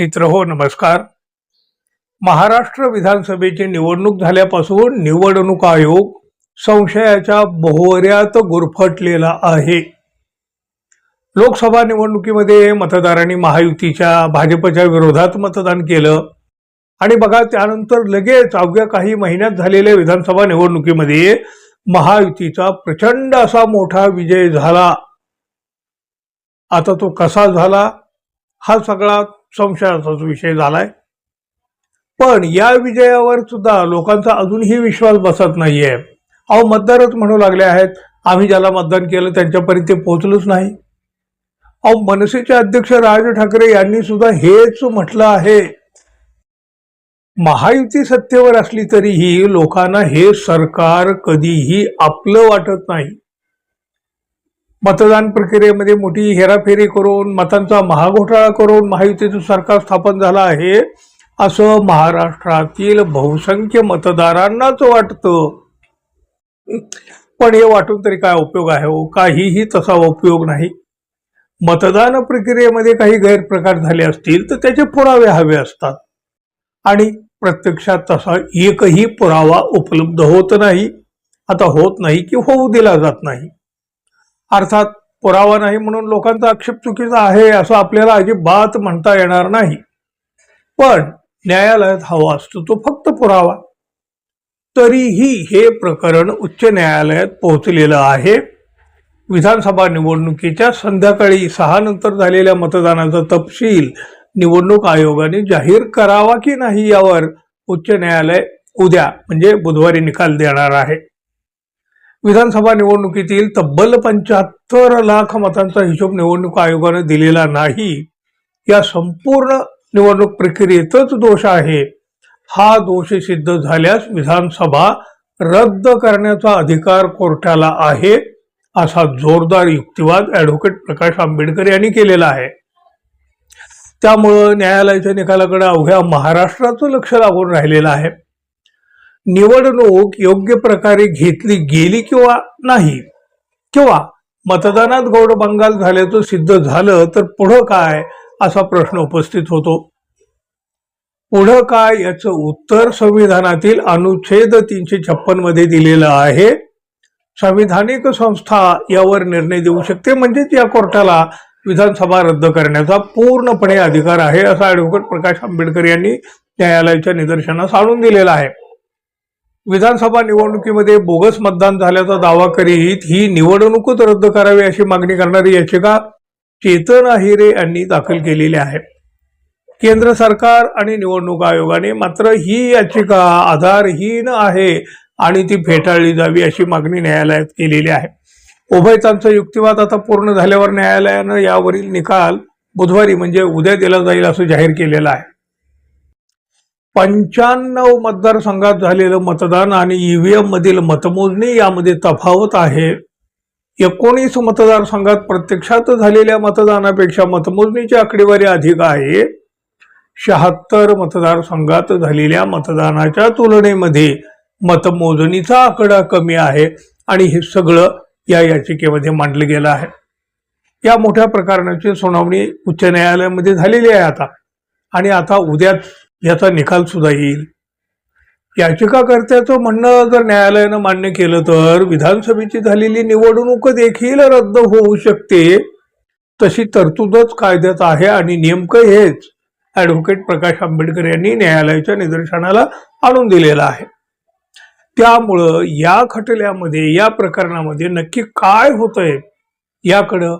मित्र हो नमस्कार. महाराष्ट्र विधानसभेची निवडणूक झाल्यापासून निवडणूक आयोग संशयाच्या भोवऱ्यात गुरफटलेला आहे. लोकसभा निवडणुकीमध्ये मतदारांनी महायुतीच्या भाजपच्या विरोधात मतदान केलं. आणि बघा त्यानंतर लगेच अवघ्या काही महिन्यात झालेल्या विधानसभा निवडणुकीमध्ये महायुतीचा प्रचंड असा मोठा विजय झाला. आता तो कसा झाला? हा सगळा संशयाचाच विषय झालाय. पण या विजयावर सुद्धा लोकांचा अजूनही विश्वास बसत नाहीये. अहो मतदारच म्हणू लागले आहेत आम्ही ज्याला मतदान केलं त्यांच्यापर्यंत ते पोहोचलंच नाही. अहो मनसेचे अध्यक्ष राज ठाकरे यांनी सुद्धा हेच म्हटलं आहे. महायुती सत्तेवर असली तरीही लोकांना हे सरकार कधीही आपलं वाटत नाही. मतदान प्रक्रियेमध्ये मोठी हेराफेरी करून मतांचा महाघोटाळा करून महायुतीचं सरकार स्थापन झालं आहे असं महाराष्ट्रातील बहुसंख्य मतदारांनाच वाटतं. पण हे वाटून तरी काय उपयोग आहे हो? काहीही तसा उपयोग नाही. मतदान प्रक्रियेमध्ये काही गैरप्रकार झाले असतील तर त्याचे पुरावे हवे असतात. आणि प्रत्यक्षात तसा एकही पुरावा उपलब्ध होत नाही. आता होत नाही की होऊ दिला जात नाही. अर्थात पुरावा नाही म्हणून लोकांचा आक्षेप चुकीचा आहे असं आपल्याला अजिबात म्हणता येणार नाही. पण न्यायालयात हवा असतो तो फक्त पुरावा. तरीही हे प्रकरण उच्च न्यायालयात पोहोचलेलं आहे. विधानसभा निवडणुकीच्या संध्याकाळी सहा नंतर झालेल्या मतदानाचा तपशील निवडणूक आयोगाने जाहीर करावा की नाही यावर उच्च न्यायालय उद्या म्हणजे बुधवारी निकाल देणार आहे. विधानसभा निवडणुकीतील तब्बल पंच्याहत्तर लाख मतांचा हिशोब निवडणूक आयोगाने दिलेला नाही. या संपूर्ण निवडणूक प्रक्रियेतच दोष आहे. हा दोष सिद्ध झाल्यास विधानसभा रद्द करण्याचा अधिकार कोर्टाला आहे असा जोरदार युक्तिवाद ॲडव्होकेट प्रकाश आंबेडकर यांनी केलेला आहे. त्यामुळं न्यायालयाच्या निकालाकडे अवघ्या महाराष्ट्राचं लक्ष लागून राहिलेलं आहे. निवडणूक योग्य प्रकारे घेतली गेली किंवा नाही? किंवा मतदानात गौड बंगाल झाल्याचं सिद्ध झालं तर पुढं काय असा प्रश्न उपस्थित होतो? पुढं काय याचं उत्तर संविधानातील अनुच्छेद तीनशे छप्पनमध्ये दिलेलं आहे. संविधानिक संस्था यावर निर्णय देऊ शकते म्हणजेच या कोर्टाला विधानसभा रद्द करण्याचा पूर्णपणे अधिकार आहे असा ॲडव्होकेट प्रकाश आंबेडकर यांनी न्यायालयाच्या निदर्शनास आणून दिलेला आहे. विधानसभा निवडणुकीमध्ये बोगस मतदान झाल्याचा दावा करीत ही निवडणूकच रद्द करावी अशी मागणी करणारी याचिका चेतन आहिरे यांनी दाखल केलेली आहे. केंद्र सरकार आणि निवडणूक आयोगाने मात्र ही याचिका आधारहीन आहे आणि ती फेटाळली जावी अशी मागणी न्यायालयात केलेली आहे. उभयतांचा युक्तिवाद आता पूर्ण झाल्यावर न्यायालयानं यावरील निकाल बुधवारी म्हणजे उद्या दिला जाईल असं जाहीर केलेलं आहे. पंच्याण्णव मतदारसंघात झालेलं मतदान आणि ईव्हीएम मधील मतमोजणी यामध्ये तफावत आहे. एकोणीस मतदारसंघात प्रत्यक्षात झालेल्या मतदानापेक्षा मतमोजणीची आकडेवारी अधिक आहे. शहात्तर मतदारसंघात झालेल्या मतदानाच्या तुलनेमध्ये मतमोजणीचा आकडा कमी आहे आणि हे सगळं या याचिकेमध्ये मांडलं गेलं आहे. या मोठ्या प्रकरणाची सुनावणी उच्च न्यायालयामध्ये झालेली आहे आता. आणि आता उद्याच याचा निकाल सुद्धा येईल. याचिकाकर्त्याचं म्हणणं जर न्यायालयानं मान्य केलं तर विधानसभेची झालेली निवडणूक देखील रद्द होऊ शकते. तशी तरतूदच कायद्यात आहे आणि नेमकं हेच ॲडव्होकेट प्रकाश आंबेडकर यांनी न्यायालयाच्या निदर्शनाला आणून दिलेलं आहे. त्यामुळं या खटल्यामध्ये या प्रकरणामध्ये नक्की काय होतंय याकडं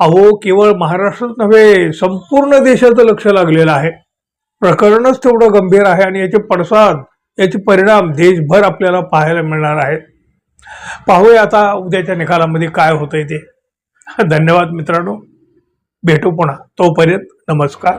अहो केवळ महाराष्ट्रच नव्हे संपूर्ण देशाचं लक्ष लागलेलं आहे. प्रकरणच तेवढं गंभीर आहे आणि याचे पडसाद याचे परिणाम देशभर आपल्याला पाहायला मिळणार आहेत. पाहूया आता उद्याच्या निकालामध्ये काय होतंय ते. धन्यवाद मित्रांनो. भेटू पुन्हा. तोपर्यंत नमस्कार.